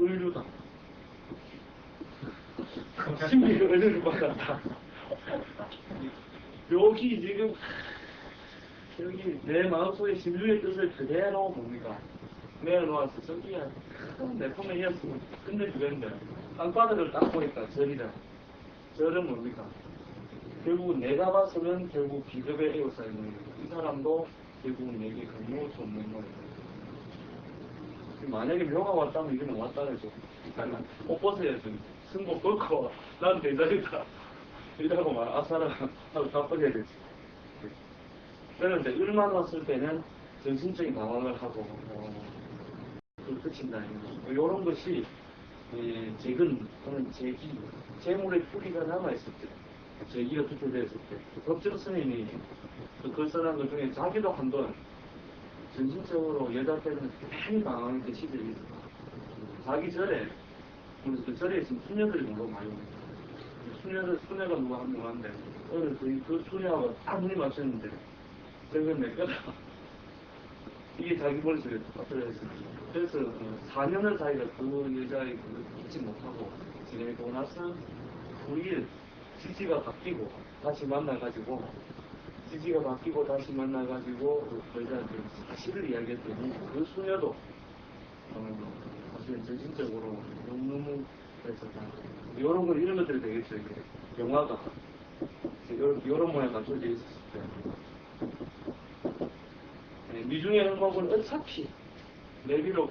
의류다. 신비 의류를 받았다. 여기 지금 여기 내 마음속에 진주의 뜻을 그대로 뭡니까? 내어놓아서 저기야 큰 내품에 이었으면 끝내주겠는데 땅바닥을 딱 보니까 절이다. 절은 뭡니까? 결국 내가 봐서는 결국 비겁의 에어사이는 이 사람도 결국 내게 건너올 수 없는 거예요. 만약에 묘가 왔다면 이거는 왔다는 죠옷 벗어야지. 승복 꺾고 난 대장이다. 이라고 말 아사라 하고 다 버려야 되지. 그런데 을만 왔을 때는 정신적인 방황을 하고 어, 그 끝인다. 이런 것이 예, 재근 또는 재기, 재물의 뿌리가 남아있을 때, 재기가 투표되었을 때, 그 법정 스님이 그 글쓰는 것 중에 자기도 한번 정신적으로 여자 때는 많이 방황했던 시절이 있어. 자기 절에, 그래서 그 절에 있으면 수녀들이 너무 많이 옵니다. 수녀들, 수녀가 누가 한 명 한데, 오늘 그, 그 수녀하고 딱 눈이 맞췄는데, 저건 내 거다. 이게 자기 머릿속에 똑같더랬어요. 그래서 어, 4년을 자기가 그 여자의 그 잊지 못하고 지내고 나서 9일 지지가 바뀌고 다시 만나가지고 지지가 바뀌고 다시 만나가지고 그 여자한테 사실을 이야기했더니 그 수녀도 어, 사실 정신적으로 너무너무 그래서 이런 거 이런 것들이 되겠죠 이게 영화가 이런, 이런 모양 갖춰져 있었을 때 네, 미중의 행복은 어차피 내비로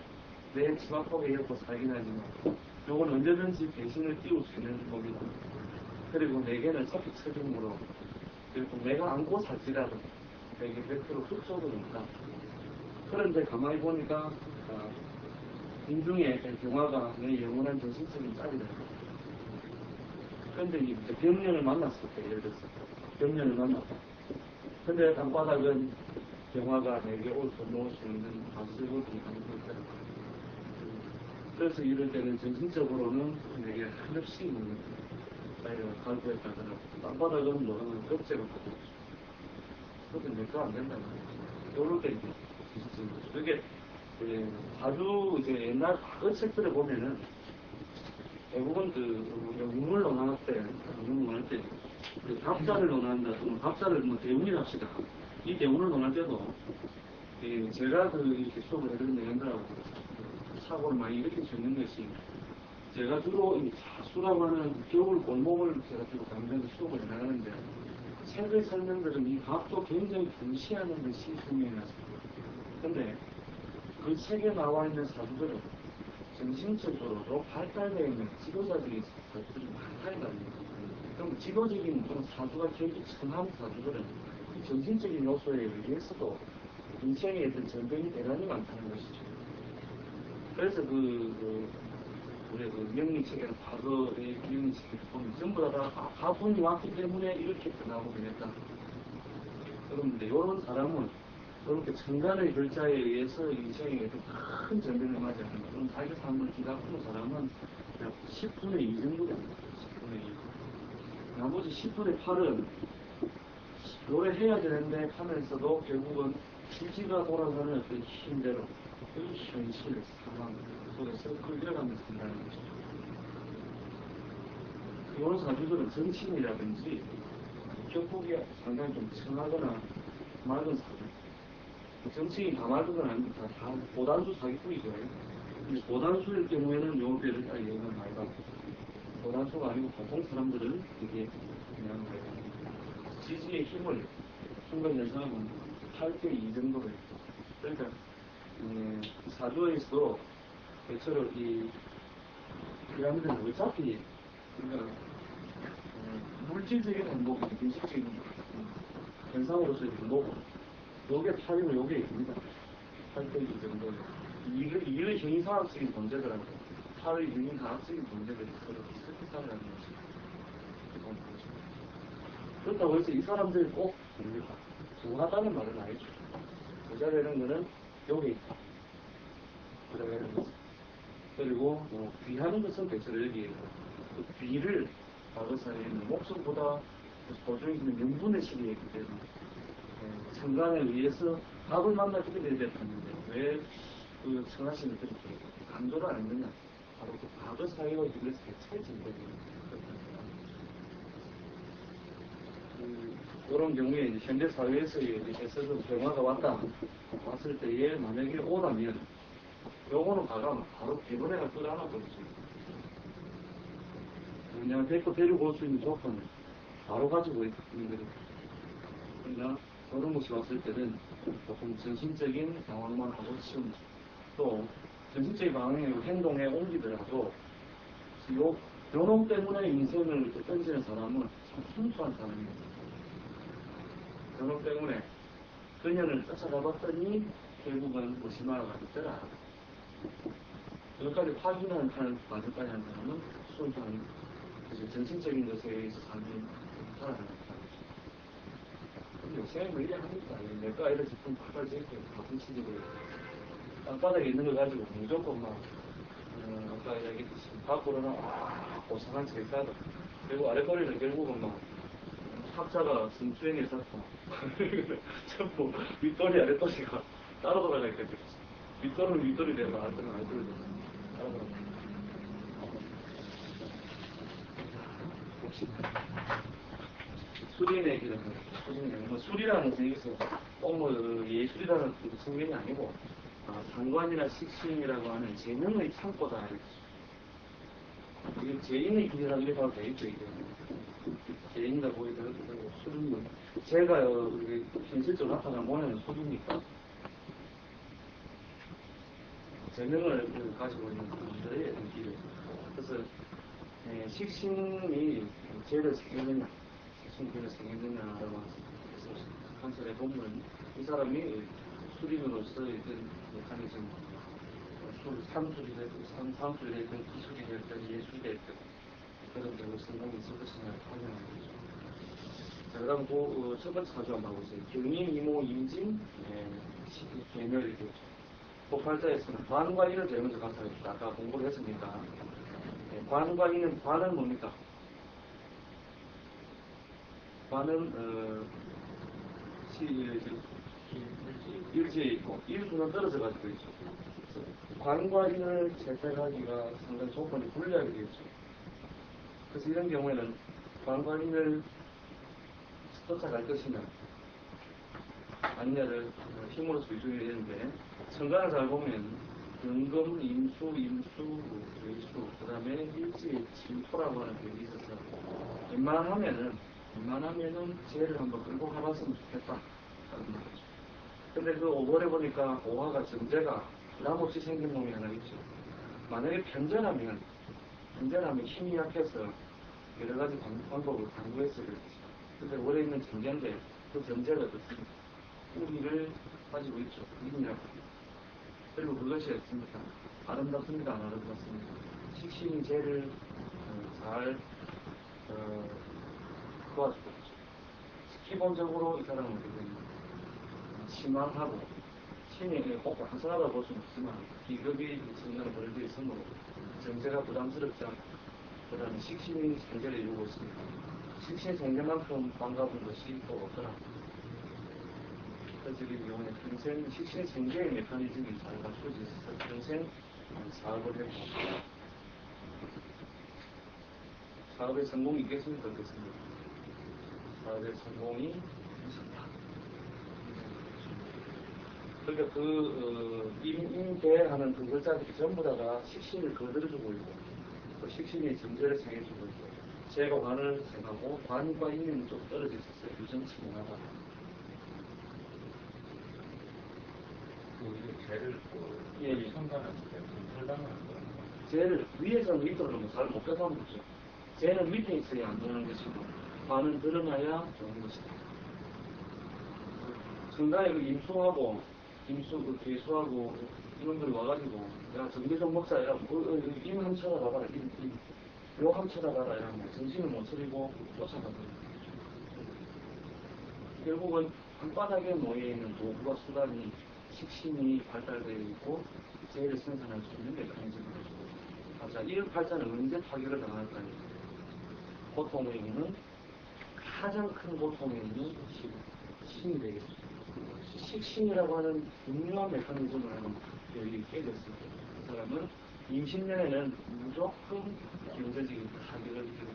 내 치마폭에 이어서 살긴 하지만 요건 언제든지 배신을 띄울 수 있는 법이다. 그리고 내게는 어차피 책임으로 그리고 내가 안고 살지라도 내게 100% 흡수도 없다. 그런데 가만히 보니까 아, 인중의 경화가 내 영원한 정신적인 짝이다. 그런데 이제 병년을 만났을 때 예를 들어서 병년을 만났다. 근데 땅바닥은 영화가 내게 올 건너올 수 있는 가는 거다. 그래서 이럴 때는 정신적으로는 내게 한없이 있는 나이를 가르쳐했다더라. 땅바닥은 뭐라면 껍질을 갖고 있어. 그것도 내거 안 된다. 요럴 때 거죠. 그게 예, 아주 이제 옛날 과거 책들을 보면은 대부분 그 영문을 논할 때, 영문을 논할 때, 그 답자를 논한다, 또는 답자를 뭐 대운이 합시다. 이 대운을 논할 때도, 예, 제가 그 이렇게 수업을 해드린 내용들하고 사고를 많이 일으킬 수 있는 것이, 제가 주로 이 자수라고 하는 겨울 골목을 제가 주로 가면서 수업을 해나가는데, 책의 설명들은 이 각도 굉장히 중시하는 것이 분명히 났습니다. 근데 그 책에 나와 있는 사주들은 정신적으로 발달되어 있는 지도자적인 사주들이 많다 이 말입니다. 그럼 지도적인 그런 사주가 계속 성한 사주들은 이 정신적인 요소에 의해서도 인생에 어떤 전변이 대단히 많다는 것이죠. 그래서 그, 그 우리 그 명리책에는 과거의 명리책을 보면 전부 다, 다 가분이 왔기 때문에 이렇게 변하고 변했다. 그런데 이런 사람은 그렇게 천간의 글자에 의해서 인생에 큰 전변을 맞이하는 그런 자기 삶을 뒤다푸는 사람은 약 10분의 2 정도 됩니다. 10분의 2. 나머지 10분의 8은 노래 해야 되는데 하면서도 결국은 지지가 돌아가는 어떤 힘대로 그 현실, 상황 속에서 끌려가면서 산다는 거죠. 이런 사주들은 정신이라든지 격국이 상당히 좀 청하거나 맑은 사주. 정치인 다 맑은 건 아닙니다. 다 보단수 사기꾼이죠. 보단수일 경우에는 용어배를 딱 이해하면 맑아. 보단수가 아니고 보통 사람들은 이게 그냥 지지의 힘을 순간 연상하면 8대 2 정도로 그러니까 음, 사주에서 대체로 이 피라미드는 어차피 그러니까 음, 물질적인 행복이 인식적인 현상으로서의 행복 요게 타임은 요게 있습니다. 8대 2 정도 이거 이거 형이상학적인 존재들하고 타의 형이상학적인 존재들이 서로 비슷하게 살아가는 그렇죠. 그렇다고 해서 이 사람들이 꼭 뭡니까? 부하다는 말은 아니죠. 부자되는 거는 여기 있다. 것은. 그리고 뭐 귀하는 것은 대체로 여기 그 귀를 과거사에는 목숨보다 소중히 있는 명분의 시기에 있기 때문에 예, 천간에 의해서 밥을 만나 주게 되었는데 왜그 청하신을 그렇게 강조를 안 했느냐 바로 그 과거 사회와 유래에서 찰진거든요. 그, 이런 경우에 현대 사회에서의 에서도 변화가 왔다 왔을 때에 만약에 오라면 요거는 가가면 바로 대본에가 끌어안아 버리죠. 그냥 데리고 데리고 올 수 있는 조건을 바로 가지고 있는 거죠. 그러니까 그런 것이 왔을 때는 조금 정신적인 상황만 하고 치우면 또 정신적인 방향의 행동에 옮기더라도 요, 요놈 때문에 인생을 이렇게 던지는 사람은 참 순수한 사람입니다. 요놈 때문에 그녀를 쫓아가봤더니 결국은 무심하가 있더라. 여기까지 확인하는 과정까지 한 사람은 순수한 그죠? 정신적인 것에 의해서 삶이 살아가는 사람이죠. 근데 요새 뭐 하니까 내가 이런 제품 팔팔 제고 같은 취직을 땅바닥에 있는 걸 가지고 무조건 막 어, 아까 이야기했듯이 밖으로는 아 고상한 제사다 그리고 아랫거리는 결국은 막 학자가 승수행에 샀고 전부 윗돌이 아랫돌이가 따로 돌아가니까 윗돌은 윗돌이 되고 아랫돌은 아랫돌이 되고 따로 돌아가 혹시 수리네 기는 수리네 뭐 것은 여기서 꼭뭐 예술이라는 그 측면이 아니고 아, 상관이나 식신이라고 하는 재능의 창고다 이게 재인의 이렇게 하면 되겠죠 이게. 재인이다 술은 뭐 제가 현실적으로 나타난 모양은 술이니까 재능을 그 가지고 있는 분들의 길이 그래서 예, 식신이 죄를 생겼느냐, 식신이 죄를 생겼느냐라고 해서 한설에 보면 이 사람이 수리으로서 어떤 메커니즘, 술, 삼술이 됐든, 삼, 삼술이 됐든, 기술이 됐든, 예술이 됐든, 그런 경우 성공이 있을 것이냐 확인하는 거죠. 자, 그 다음 그, 어, 첫 번째 가져 한번 보세요. 경임, 이모, 임진, 예, 개멸이 되죠. 복팔자에서는 관과 인을 대면서 가사했다. 아까 공부를 했으니까. 예, 관과 인은, 관은 뭡니까? 관은, 어, 시, 일지에 있고, 일수는 떨어져 가지고 있죠. 관과 인을 채택하기가 상당히 조건이 불리하게 되겠죠. 그래서 이런 경우에는 관과 인을 쫓아갈 것이냐, 아니냐를 힘으로써 유지해야 되는데, 천간을 잘 보면, 연금, 임수, 임수, 외수, 그 다음에 일지, 진토라고 하는 게 있어서, 웬만하면은, 웬만하면은 지혜를 한번 끌고 가봤으면 좋겠다. 라는 거죠. 근데 그 5월에 보니까 오화가 정제가 부담없이 생긴 놈이 하나 있죠. 만약에 편전하면, 편전하면 힘이 약해서 여러 가지 방, 방법을 강구했어야 되겠죠. 근데 원래 있는 정제인데 그 정제가 어떻습니까? 뿌리를 가지고 있죠. 인이라고. 그리고 그것이 어떻습니까? 아름답습니다. 안 아름답습니까? 식신이 죄를 어, 잘 어, 도와주고 있죠. 기본적으로 이 사람은? 심한하고 신이 꼭 한선하다 볼 수는 없지만 기급이 성장을 벌여져 있으므로 정제가 부담스럽지 않고 그 다음에 식신이 정제를 이루고 있습니다. 식신 정제만큼 반가운 것이 또 없더라. 그들의 경우에 평생 식신 정제의 메커니즘이 잘 갖춰져 있어서 평생 사업을 했고 사업의 성공이 있겠습니까? 없겠습니까? 사업의 성공이 있었다. 그러니까 그, 어, 임, 임대하는 그 글자들이 전부 다가 식신을 거들어주고 있고, 그 식신이 정제를 생겨주고 있고, 제가 관을 생각하고, 관과 인은 좀 떨어져 있었어요. 유정치 문화가. 그 죄를 그 예, 예. 선가는 설당하는 거예요. 쟤를 위에서 밑으로 놓으면 잘못 가서 먹죠. 쟤는 밑에 있어야 안 되는 것이고, 관은 드러나야 좋은 것이다. 중간에 그 임수하고, 임수, 그 개수하고, 이놈들이 와가지고, 야, 정비좀 먹자, 이러면, 어, 어, 어, 임 한번 쳐다봐라, 임, 임. 요 한번 쳐다봐라, 이러면 정신을 못 차리고 쫓아가거든요. 결국은 땅바닥에 놓여있는 도구와 수단이 식신이 발달되어 있고 제일 생산할 수 있는 메커니즘을 가지고 자, 이 팔자는 언제 타격을 당할까요? 고통의 의미는 가장 큰 고통의 의미는 신, 신이 되겠죠. 식신이라고 하는 중요한 메커니즘을 여기 깨졌을 때, 그 사람은 20년에는 무조건 경제적인 타격을 입게.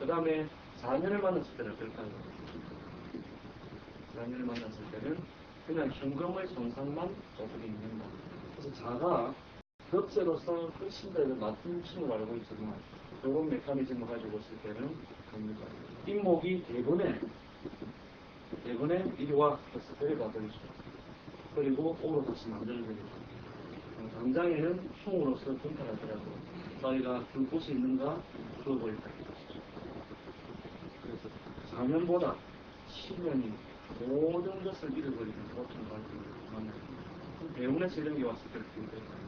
그 다음에 4년을 만났을 때는 어떨까요? 4년을 만났을 때는 그냥 현금의 손상만 조금 있는다. 그래서 자가 더 낮은 층을 알고 있지만 이런 메커니즘을 가지고 있을 때는 됩니다. 잇목이 대번에 대번에 이리 와 그래서 데려가 버리죠. 그리고 오로 다시 만들어버리죠. 어, 당장에는 흉으로서 분탈하더라도 저희가 줄 곳이 있는가 이것이죠. 그래서 4년보다 10년이 모든 것을 잃어버리는 고통 만나요. 배운의 재력이 왔을 때를 기대해요.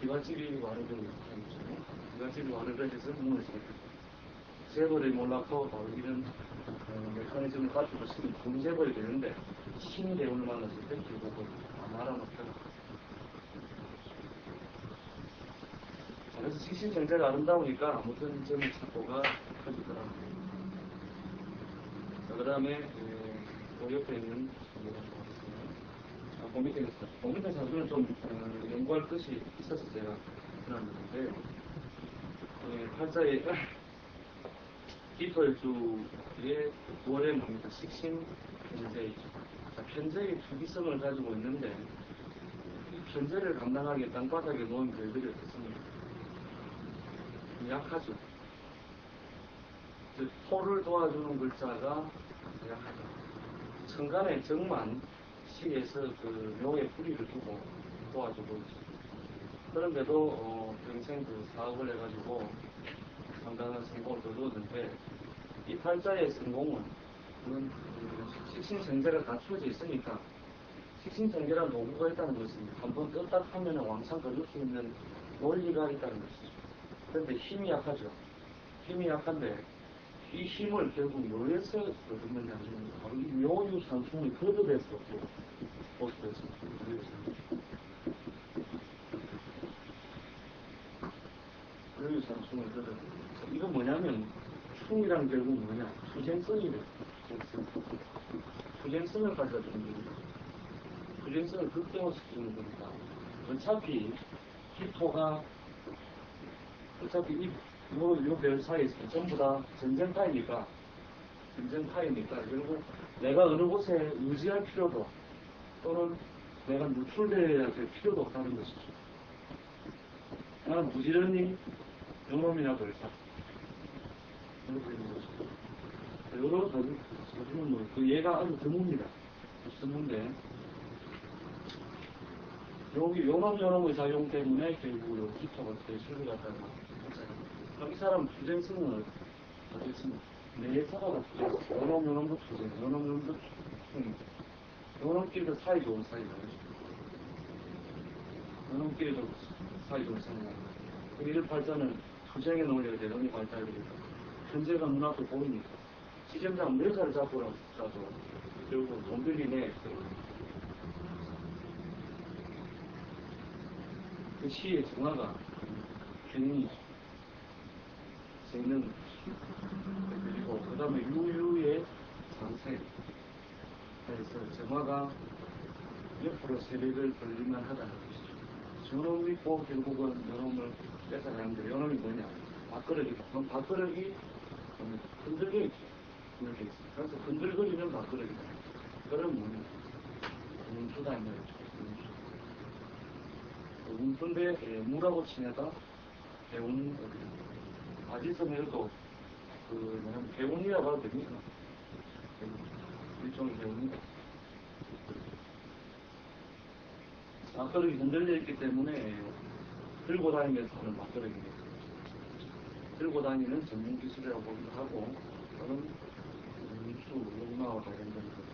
기관집이 와르르 하죠. 기관집이 해서 문을 닫고 재벌이 몰라서 바로 이런 어, 메커니즘을 가지고 있으면 군재벌이 되는데 신대운을 만났을 때 결국은 말아먹혀라. 그래서 식신정제가 아름다우니까 아무튼 점을 찾고가 커지더라고요. 자, 그 다음에 그 옆에 있는 아, 그 밑에 있어. 그 밑에 사진은 좀 어, 연구할 것이 있어서 제가 그렸는데 예, 팔자에 기토일주의 9월에 뭡니까? 식신 편제의 자, 편제의 투기성을 가지고 있는데 이 편제를 감당하기에 땅바닥에 놓은 별들이 어떻습니까? 약하죠. 즉, 토를 도와주는 글자가 약하다. 천간의 정만 시에서 그 묘의 뿌리를 두고 도와주고. 그런데도 어, 평생 그 사업을 해가지고 상당한 성공을 거두었는데 이 팔자의 성공은 그 식신정제가 갖춰져 있으니까 식신정제란 노구가 있다는 것은 한번 떴다 하면 왕창 거둘 수 있는 논리가 있다는 것이죠. 그런데 힘이 약하죠. 힘이 약한데 이 힘을 결국 묘에서 거두느냐 하면 바로 이 묘유 상충이 거듭해서 또 보수돼서 묘유 상충을 거듭 이건 뭐냐면 충이란 결국 뭐냐 투쟁성이래 투쟁성을 가져주는 겁니다. 투쟁성을 극대화시키는 겁니다. 어차피 기토가 어차피 이, 사이에 있으면 전부 다 전쟁파이니까, 전쟁파이니까, 결국 내가 어느 곳에 의지할 필요도, 또는 내가 노출되어야 될 필요도 없다는 것이죠. 나는 부지런히 요놈이나 벌사. 이렇게 되는 거죠. 여러 가지, 뭐, 그 얘가 아주 드뭅니다. 드문데, 여기 요놈 요놈의 작용 때문에 결국 요 기토가 대출을 갖다가 그 럼이 사람 투쟁성은 어떻습니까? 내사가 투쟁, 요놈 요놈도 투쟁, 요놈 요놈도 투쟁 요놈끼리도 사이 좋은 사이가 요놈끼리도 사이 좋은 사이가 이를 발전은 투쟁의 논리가 대단히 발달되니까 현재가 눈앞에 보이니까 시점장 묘사를 잡고라도 결국 돈 빌리네 그 시의 정화가 괜히 재는 그리고 그 다음에 유유의 장세 그래서 정화가 옆으로 세력을 벌리만 하다는 것이죠. 저놈 있고 결국은 요놈을 뺏어가는데 요놈이 뭐냐 밥그릇이다. 그럼 밥그릇이 흔들려 있죠. 흔들려 있어. 그래서 흔들거리는 밥그릇이다. 그럼 뭐냐 운수다 이 말이죠. 운수. 운수인데 예, 무라고 치냐가 배운 바지섬에도 그 뭐냐면 배운이라고 해도 됩니까? 일종의 배운이다. 막걸리 흔들려 있기 때문에 들고 다니면서 하는 막걸리입니다. 들고 다니는 전문 기술이라고 보기도 하고 그런 운수, 용마와 관련된 것.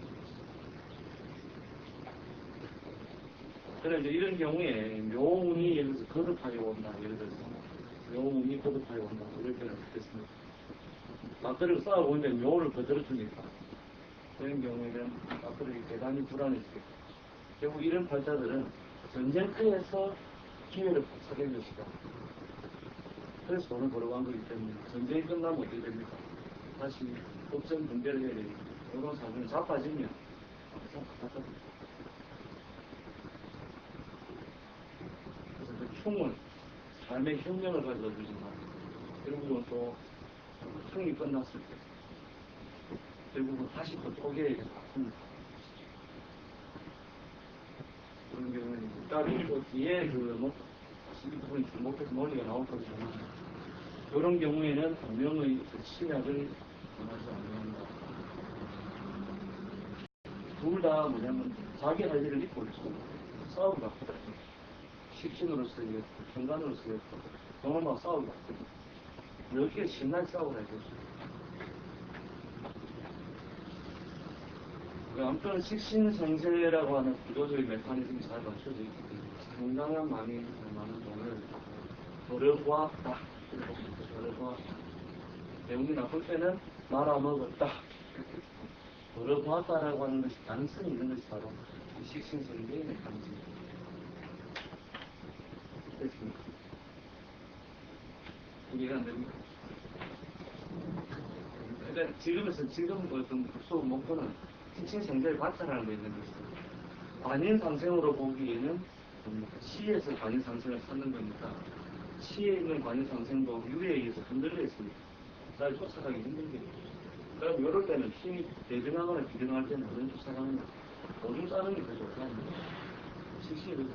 그래 이제 이런 경우에 묘운이 예를 들어서 거듭하게 온다. 예를 들어서 묘운이 거듭하게 온다. 이럴 때는 어떻겠습니까? 막걸리를 쌓아보는데 묘를 거들어주니까 그런 경우에는 막걸리 대단히 불안해지겠죠. 결국 이런 팔자들은 전쟁터에서 기회를 포착한 것이다. 그래서 돈을 벌어간 거기 때문에 전쟁이 끝나면 어떻게 됩니까? 다시 법정 분배를 해야 되니까 이런 사정이 자빠지면 참 답답합니다. 총은 삶의 혁명을 가져다 주지만 결국은 또 총이 끝났을 때 결국은 다시 또 쪼개에 바꿉니다. 그런 경우는 딸이 또 뒤에 그 부분이 잘못해서 논리가 나올 거지만 그런 경우에는 운명의 그 신약을 전하지 않는다. 둘 다 뭐냐면 자기 할 일을 잊고 있고 싸우다 식신으로서의 경관으로서의 경험하고 싸우다 이렇게 신나게 싸우라 이거죠. 그 아무튼 식신생세라고 하는 구조적인 메커니즘이 잘 맞춰져 있기 때문에 상당한 많이 많은 돈을 벌어보았다. 벌어보았다. 내용이 나쁠 때는 말아먹었다. 벌어보았다라고 하는 것이 가능성이 있는 것이 바로 이 식신생세의 메커니즘입니다. 이해가 안 됩니까? 그러니까 지금에서 지금 어떤 수업 목표는 식신생세를 관찰하는 데 있는 것입니다. 관인 상생으로 보기에는 뭡니까? 시에서 관인 상생을 찾는 겁니다. 시에 있는 관인 상생도 유에 의해서 흔들려 있습니다. 날 쫓아가기 힘들게. 그럼 이럴 때는 힘이 대등하거나 비등할 때는 어느 쫓아가느냐. 오줌 싸는 게 더 좋다. 식신을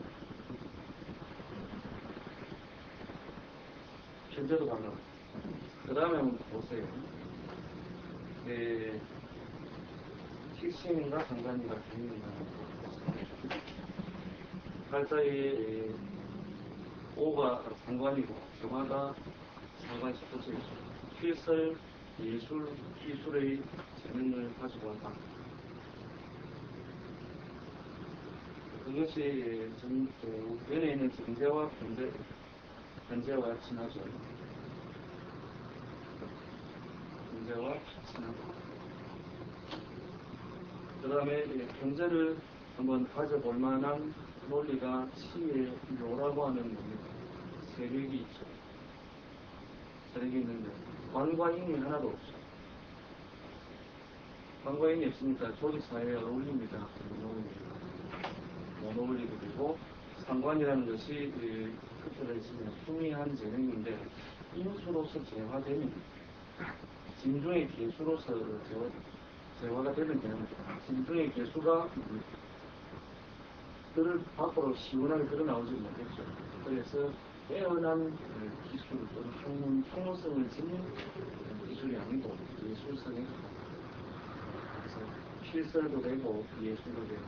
현재도 가능. 그 다음에 한번 보세요. 네, 식신인가 상관인가 중인가. 팔자에 오가 상관이고 경화가 상관 싶어서 필설, 예술, 기술의 재능을 가지고 한다. 그것이 전, 그, 연예인은 정제와 현재, 현재와 친하죠. 경제와. 그 다음에 경제를 한번 가져볼 만한 논리가 시의 묘라고 하는 뭡니까? 세력이 있죠. 세력이 있는데 관과인이 하나도 없죠. 관과인이 없으니까 조직사회에 어울립니다. 어울리게 되고 상관이라는 것이 그 끝에 있으면 숭이한 재능인데 인수로서 재화되는 진중의 개수로서 재화, 재화가 되는 되는 진중의 개수가 그를 밖으로 시원하게 드러나오지 못했죠. 그래서 빼어난 그 기술 또는 학문, 학문성을 지닌 기술이 아니고 예술성이 그래서 필설도 되고 예술도 되고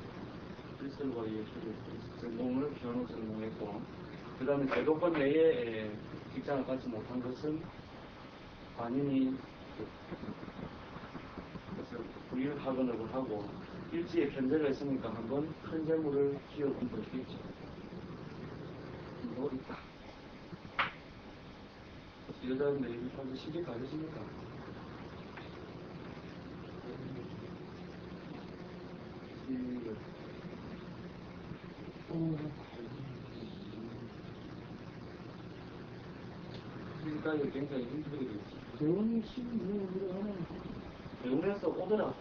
필설과 예술의 전공을 피아노 전공했고 그 다음에 대도권 내에 직장을 갖지 못한 것은 관인이 그래서 부일학원을 하고 일지에 견제가 있으니까 한번 큰 재물을 기어본 거 있겠죠. 이거 있다. 이까지 시계 가르십니까? 시계. 시계까지 굉장히 힘들게 되겠 하는 병원에서 오더라.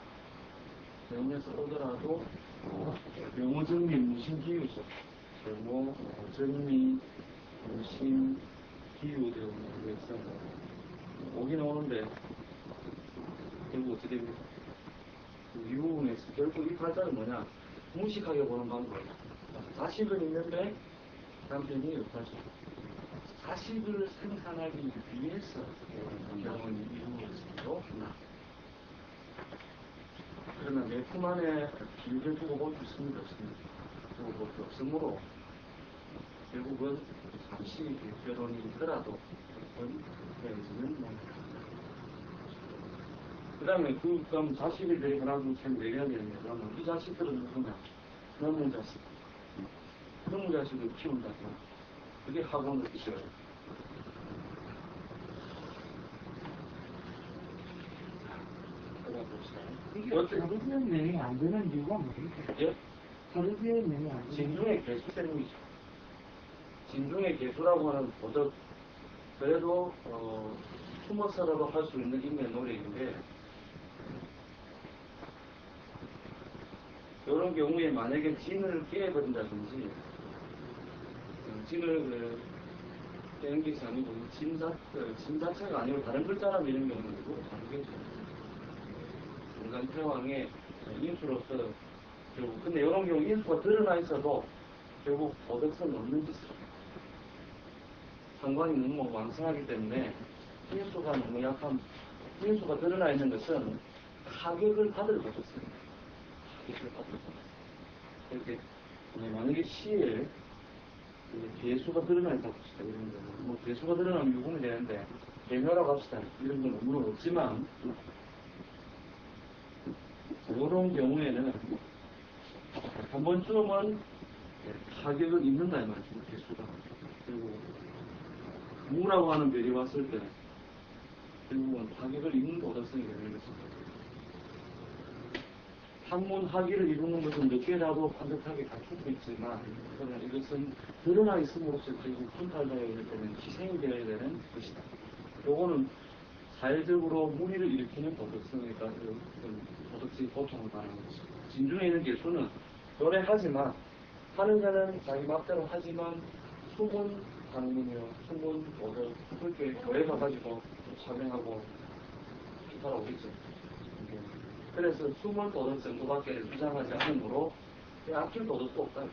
병원에서 오더라도 병호 정리 무신 기유죠. 병호 어, 정리 무신 기유 되는 그래서 오긴 오는데 결국 어떻게 됩니까? 그 유흥에서 결국 이 발달은 뭐냐? 무식하게 보는 방법. 자식은 있는데 남편이 없다죠. 자식을 생산하기 위해서 병원이 이루어지고 그러나 내 품 안에 길게 두고 볼수 있습니다. 두고 볼수 없으므로 결국은 잠시 결혼이 있더라도 헤어지는 뭐. 그 다음에 그, 그럼 자식에 대해 하나, 둘, 셋, 내려야 되는데, 그러면 이 자식들은 누구냐? 너무 자식. 너무 자식을 키운다고. 그게 학원을. 들어봅시다. 이게 사르비의 명이 안 되는 이유가 뭡니까? 예? 사르비의 명이 안 되는 진중의 개수 때문이죠. 진중의 개수라고 하는 도덕, 그래도, 어, 숨어서라도 할 수 있는 인내 노력인데, 이런 경우에 만약에 진을 깨버린다든지, 어, 그, 있는 것이 아니고 짐, 자, 그, 짐 자체가 아니고 다른 글자라면 이런 경우는 누구 다르겠죠. 인간 태왕의 인수로서 결국 근데 이런 경우 인수가 드러나 있어도 결국 도덕성이 없는 해요. 상관이 너무 왕성하기 때문에 인수가 너무 약한 인수가 드러나 있는 것은 타격을 받을 도덕성입니다. 타격을 받을 도덕성. 이렇게 네, 만약에 시에 그 개수가 드러나 있다고 합시다. 이런 거는. 뭐 개수가 드러나면 유금이 되는데 개묘라고 합시다. 이런 건 의무는 없지만 이런 경우에는 한 번쯤은 타격을 입는다 이 말이죠. 개수가. 그리고 무라고 하는 별이 왔을 때 결국은 타격을 입는 도덕성이 되는 것입니다. 학문 학위를 이루는 것은 늦게라도 반듯하게 갖추고 있지만 그러나 이것은 드러나 있음으로써 결국 분탈되어야 되는 희생이 되어야 되는 것이다. 요거는 사회적으로 무리를 일으키는 도덕성이니까 그 도덕성이 고통을 받는 것이죠. 진중에 있는 개수는 노래하지만 하는 자는 자기 맘대로 하지만 숨은 강민이요, 숨은 도덕 그렇게 교회 가가지고 참여하고 따라오겠죠. 그래서 숨은 도덕 정도밖에 주장하지 않으므로 아낄 도덕도 없다.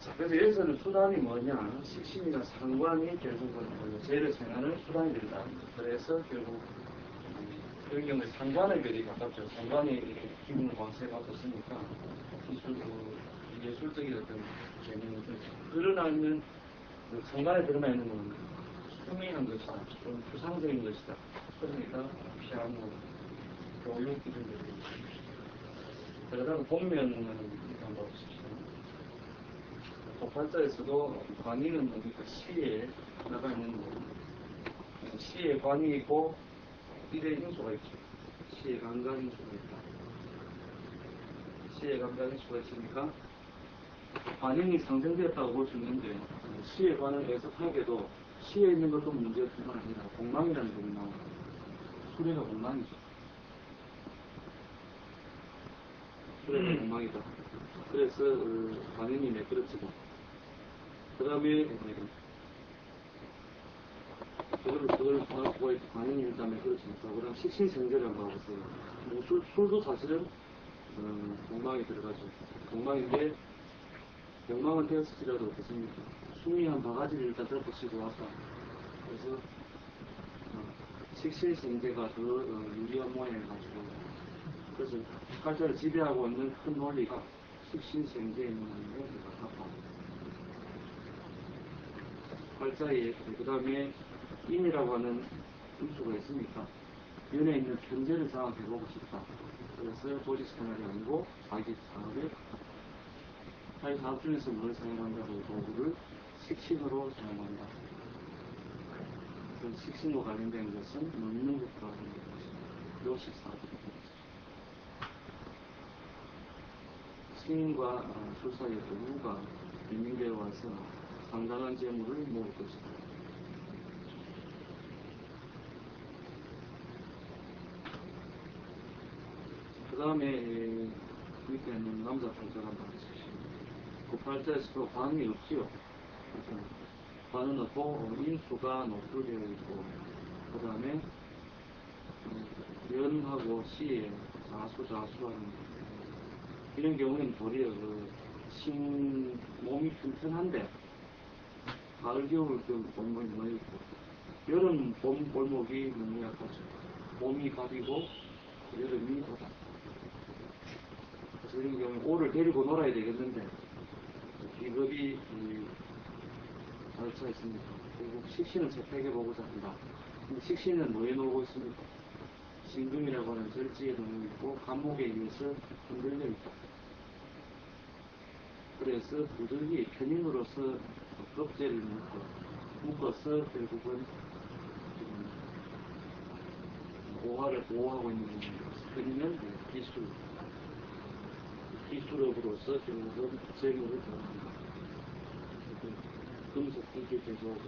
자, 그래서 여기서는 수단이 뭐냐? 식신이나 상관이 결국은 그 죄를 생하는 수단이 된다. 그래서 결국 여기 경우에 상관의 별이 가깝죠. 상관이 기분을 광세에 바꿨으니까 기술, 그 예술적인 어떤 개념을 드러나 있는 그 상관에 드러나 있는 건 흉미한 것이다. 좀 부상적인 것이다. 그러니까 피하고 교육 것들. 그러다가 한번 보십시오. 독팔자에서도 관이는 뭡니까? 시에 나가 있는 거. 시에 관이 있고 일에 인수가 있죠. 시에 감각 인수가 있다. 시에 감각 인수가 있으니까 관인이 상생되었다고 볼 수 있는데 시에 관을 해석하게도 시에 있는 것도 문제가 뿐만 아니라 공망이라는 점이 나옵니다. 수레가 공망이죠. 수레가 공망이다. 그래서 어, 관인이 매끄러지고 그 다음에 저거를 저거를 정하고 있고 관인이 일단 매끄러지니까 그 다음 식신생제라고 하고 있어요. 뭐 술, 술도 사실은 어, 공망이 들어가죠. 공망인데 영망은 되었을지라도 어떻습니까? 숨이 한 바가지를 일단 덮으시고 왔다. 그래서 어, 식신생제가 더 어, 유리한 모양을 가지고 그래서 칼자를 지배하고 있는 큰 논리가 식신생제에 있는 게 가깝다. 팔자에 그 다음에 인이라고 하는 음수가 있으니까 연에 있는 편제를 장악해보고 싶다. 그래서 조직 생활이 아니고 자기 사업에 자기 사업 중에서 뭘 사용한다고 도구를 식신으로 사용한다. 그 식신과 관련된 것은 먹는 것과 관련된 것이다. 요식사업. 신인과 어, 술사의 도구가 민민되어 와서 상당한 재물을 모을 것이다. 그 다음에 밑에 있는 남자 팔자가 나오십시오. 그 팔자에서도 관이 없지요. 관은 없고 어, 인수가 노출되어 있고 그 다음에 연하고 시에 자수 자수하는 이런 경우에는 도리어 그 신, 몸이 튼튼한데 가을 겨울 그 골목이 너무 있고 여름 봄 골목이 너무 약하죠. 봄이 가비고 여름이 오다. 그래서 이런 경우에 오를 데리고 놀아야 되겠는데 비겁이 가르쳐 있습니다. 그리고 식신은 재택해 보고자 한다. 식신은 뭐에 놀고 있습니까? 신금이라고 하는 절지에 놓여 있고 감목에 의해서 흔들려 있다. 그래서 부득이 편인으로서 껍질을 묶어, 묶어서 결국은 음, 오화를 보호하고 있는 겁니다. 편인은 기술, 기술업으로서 결국은 재물을 더합니다. 금속 기술 제조하고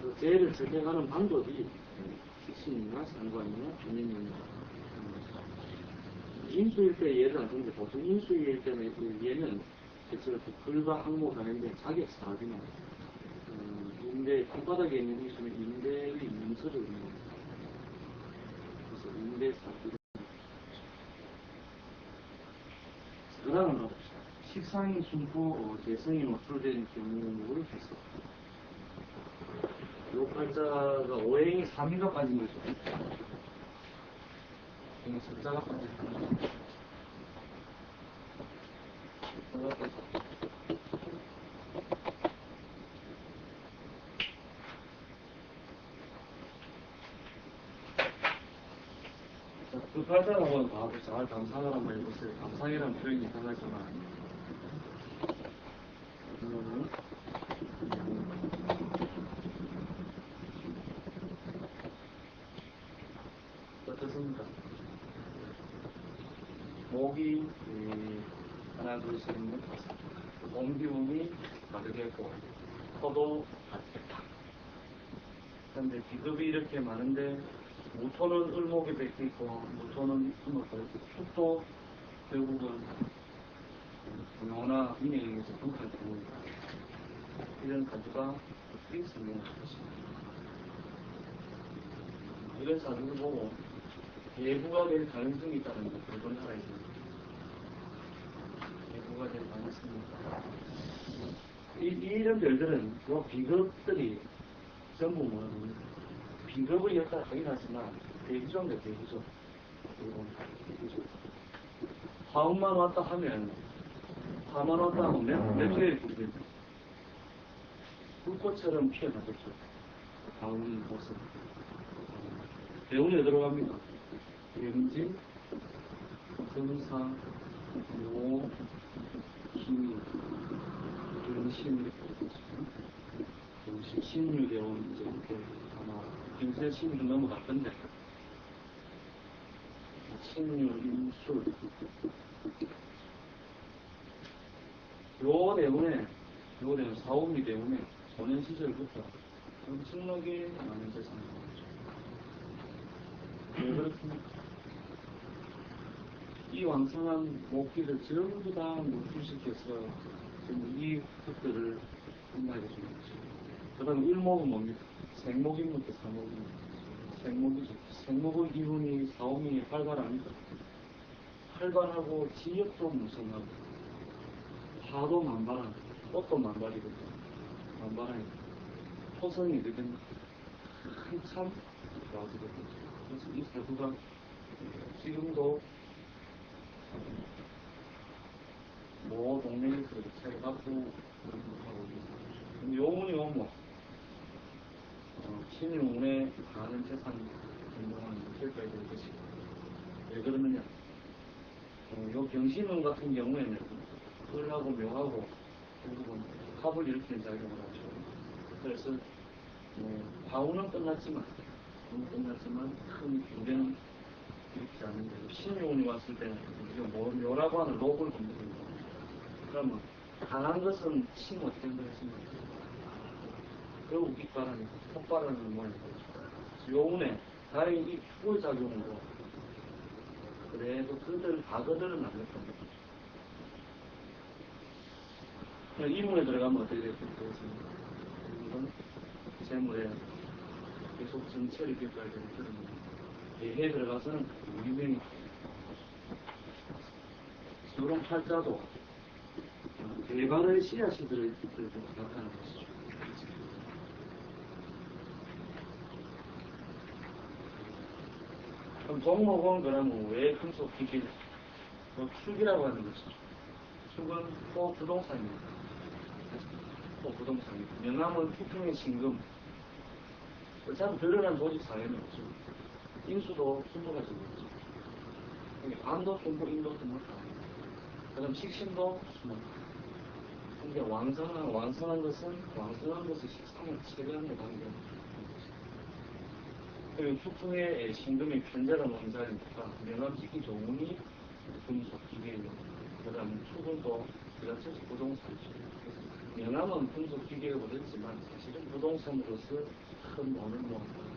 그 죄를 적용하는 방법이 식신이나 상관이나 편인입니다. 인수일 때 예를 안 드는데 보통 인수일 때는 그 얘는 대체로 그 글과 항목 가는데 자격 사업이나 음, 임대 땅바닥에 있는 인수는 임대의 문서를 의미합니다. 그래서 임대 사업이 그 다음은 식상이 순포 어, 재성이 노출된 경우를 해서 요 팔자가 오행이 3위가 빠진 거죠. 오행이 석자가 빠진 거죠. 그 봐보자. 아, 감상을 한번 해보세요. 감상이라는 표현이 이상하지만. 어떻습니까? 목이 음, 하나 둘셋 넷 다섯 온기운이 가득했고 터도 가득했다. 근데 비급이 이렇게 많은데 무토는 을목에 뱉고 있고 무토는 을목에 숫도 결국은 영어나 인행에서 분할 부분이다. 이런 가지가 있으면 것입니다. 이런 사주를 보고 예부가 될 가능성이 있다는 걸 그걸 알아야 됩니다. 예부가 될 가능성이 있다. 이, 이런 별들은 요 비급들이 전부 뭐냐면 비급을 여기다 하긴 하지만 대구조인데 대구조. 대구조. 화음만 왔다 하면 화만 왔다 하면 몇, 몇 개의 불이 됩니다. 불꽃처럼 피어나겠죠. 화음 모습. 배운에 들어갑니다. 염진, 금사, 모, 기, 근신, 근신, 신유대원, 이제 이렇게 아마 김새 신유 넘어갔던데. 신유, 인술. 요 때문에, 요 때문에, 사오미 때문에, 소년 시절부터 엄청나게 많은 재산이 나오죠. 왜 그렇습니까? 이 왕성한 목기를 전부 다 노출시켜서 지금 이 흙들을 끝나게 준 거죠. 그 다음에 일목은 뭡니까? 생목입니까? 사목입니까? 생목이죠. 생목의 기운이 사오미 활발합니다. 활발하고 지역도 무성하고 화도 만발하고 꽃도 만발이거든요. 만발하니까 토성이 되든 한참 좋아지거든요. 그래서 이 사주가 지금도 뭐 동네에서 잘 갖고 하고 있습니다. 요문이 오뭐 어, 신용운에 가는 재산 운동하는 결과가 될 것이고 왜 그러느냐 어, 요 경신운 같은 경우에는 을하고 묘하고 결국은 합을 일으키는 작용을 하죠. 그래서 뭐 화우는 끝났지만 끝났지만 큰 변변은 일으키지 않는데 신용운이 왔을 때는 우리가 뭐, 묘라고 하는 록을 건드립니다. 그러면 강한 것은 침 어떻게 흔들었습니까? 결국 빗바람이 폭발하는 모양이. 요운에 다행히 이 축을 작용으로 그래도 그들 과거들은 안 했던 거죠. 이문에 들어가면 어떻게 되겠습니까? 이건 재물에 계속 정체를 겪어야 되는 그런 예해 들어가서는 유명히 이런 팔자도 대발의 씨앗이 들어있을 때 나타나는 것이죠. 그럼 종목은 그러면 왜 금속 기길? 그 축이라고 하는 것이죠. 축은 또 부동산입니다. 또 부동산입니다. 명함은 투평의 신금. 참 별연한 조직 사회는 없죠. 인수도 순도가 적었죠. 안도 순도, 인도 순도. 그 다음 식신도 순도. 근데 왕성한, 왕성한 것은, 왕성한 것은 식상을 체계하는 관계입니다. 그리고 수풍의 신금이 편제라는 원자니까 찍기 좋으니 금속 기계이고 그 다음에 축은 또 그자체에서 부동산이죠. 명함은 금속 기계가 그랬지만 사실은 부동산으로서 큰 돈을 모았다.